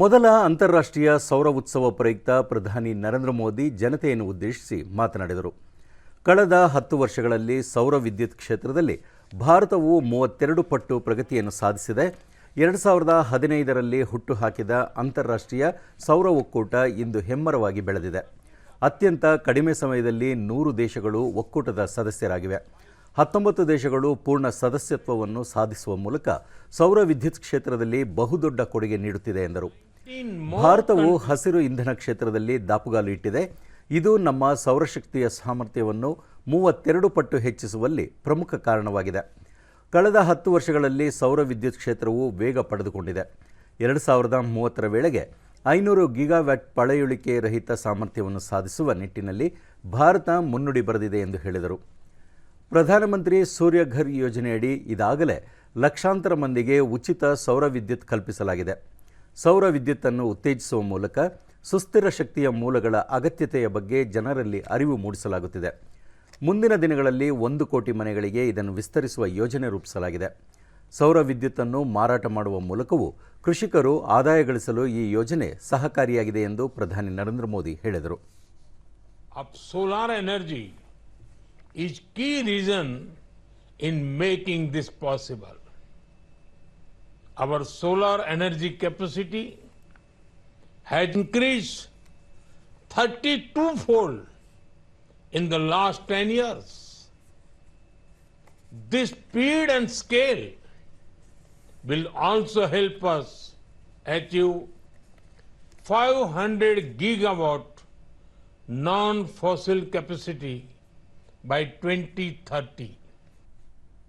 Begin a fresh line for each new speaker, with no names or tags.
ಮೊದಲ ಅಂತಾರಾಷ್ಟ್ರೀಯ ಸೌರ ಉತ್ಸವ ಪ್ರಯುಕ್ತ ಪ್ರಧಾನಿ ನರೇಂದ್ರ ಮೋದಿ ಜನತೆಯನ್ನು ಉದ್ದೇಶಿಸಿ ಮಾತನಾಡಿದರು. ಕಳೆದ ಹತ್ತು ವರ್ಷಗಳಲ್ಲಿ ಸೌರ ವಿದ್ಯುತ್ ಕ್ಷೇತ್ರದಲ್ಲಿ ಭಾರತವು ಮೂವತ್ತೆರಡು ಪಟ್ಟು ಪ್ರಗತಿಯನ್ನು ಸಾಧಿಸಿದೆ. ಎರಡು ಸಾವಿರದ ಹದಿನೈದರಲ್ಲಿ ಹುಟ್ಟುಹಾಕಿದ ಅಂತಾರಾಷ್ಟ್ರೀಯ ಸೌರ ಒಕ್ಕೂಟ ಇಂದು ಹೆಮ್ಮರವಾಗಿ ಬೆಳೆದಿದೆ. ಅತ್ಯಂತ ಕಡಿಮೆ ಸಮಯದಲ್ಲಿ ನೂರು ದೇಶಗಳು ಒಕ್ಕೂಟದ ಸದಸ್ಯರಾಗಿವೆ. ಹತ್ತೊಂಬತ್ತು ದೇಶಗಳು ಪೂರ್ಣ ಸದಸ್ಯತ್ವವನ್ನು ಸಾಧಿಸುವ ಮೂಲಕ ಸೌರ ವಿದ್ಯುತ್ ಕ್ಷೇತ್ರದಲ್ಲಿ ಬಹುದೊಡ್ಡ ಕೊಡುಗೆ ನೀಡುತ್ತಿದೆ ಎಂದರು. ಭಾರತವು ಹಸಿರು ಇಂಧನ ಕ್ಷೇತ್ರದಲ್ಲಿ ದಾಪುಗಾಲು ಇಟ್ಟಿದೆ. ಇದು ನಮ್ಮ ಸೌರಶಕ್ತಿಯ ಸಾಮರ್ಥ್ಯವನ್ನು ಮೂವತ್ತೆರಡು ಪಟ್ಟು ಹೆಚ್ಚಿಸುವಲ್ಲಿ ಪ್ರಮುಖ ಕಾರಣವಾಗಿದೆ. ಕಳೆದ ಹತ್ತು ವರ್ಷಗಳಲ್ಲಿ ಸೌರ ವಿದ್ಯುತ್ ಕ್ಷೇತ್ರವು ವೇಗ ಪಡೆದುಕೊಂಡಿದೆ. ಎರಡು ಸಾವಿರದ ಮೂವತ್ತರ ವೇಳೆಗೆ ಐನೂರು ಗಿಗಾವ್ಯಾಟ್ ಪಳೆಯುಳಿಕೆ ರಹಿತ ಸಾಮರ್ಥ್ಯವನ್ನು ಸಾಧಿಸುವ ನಿಟ್ಟಿನಲ್ಲಿ ಭಾರತ ಮುನ್ನುಡಿ ಬರೆದಿದೆ ಎಂದು ಹೇಳಿದರು. ಪ್ರಧಾನಮಂತ್ರಿ ಸೂರ್ಯಘರ್ ಯೋಜನೆಯಡಿ ಇದಾಗಲೇ ಲಕ್ಷಾಂತರ ಮಂದಿಗೆ ಉಚಿತ ಸೌರ ವಿದ್ಯುತ್ ಕಲ್ಪಿಸಲಾಗಿದೆ. ಸೌರ ವಿದ್ಯುತ್ತನ್ನು ಉತ್ತೇಜಿಸುವ ಮೂಲಕ ಸುಸ್ಥಿರ ಶಕ್ತಿಯ ಮೂಲಗಳ ಅಗತ್ಯತೆಯ ಬಗ್ಗೆ ಜನರಲ್ಲಿ ಅರಿವು ಮೂಡಿಸಲಾಗುತ್ತಿದೆ. ಮುಂದಿನ ದಿನಗಳಲ್ಲಿ ಒಂದು ಕೋಟಿ ಮನೆಗಳಿಗೆ ಇದನ್ನು ವಿಸ್ತರಿಸುವ ಯೋಜನೆ ರೂಪಿಸಲಾಗಿದೆ. ಸೌರ ವಿದ್ಯುತ್ತನ್ನು ಮಾರಾಟ ಮಾಡುವ ಮೂಲಕವೂ ಕೃಷಿಕರು ಆದಾಯ ಗಳಿಸಲು ಈ ಯೋಜನೆ ಸಹಕಾರಿಯಾಗಿದೆ ಎಂದು ಪ್ರಧಾನಿ ನರೇಂದ್ರ ಮೋದಿ ಹೇಳಿದರು.
Solar energy is key reason in making this possible. Our solar energy capacity has increased 32 fold in the last 10 years. This speed and scale will also help us achieve 500 gigawatt non-fossil capacity by 2030.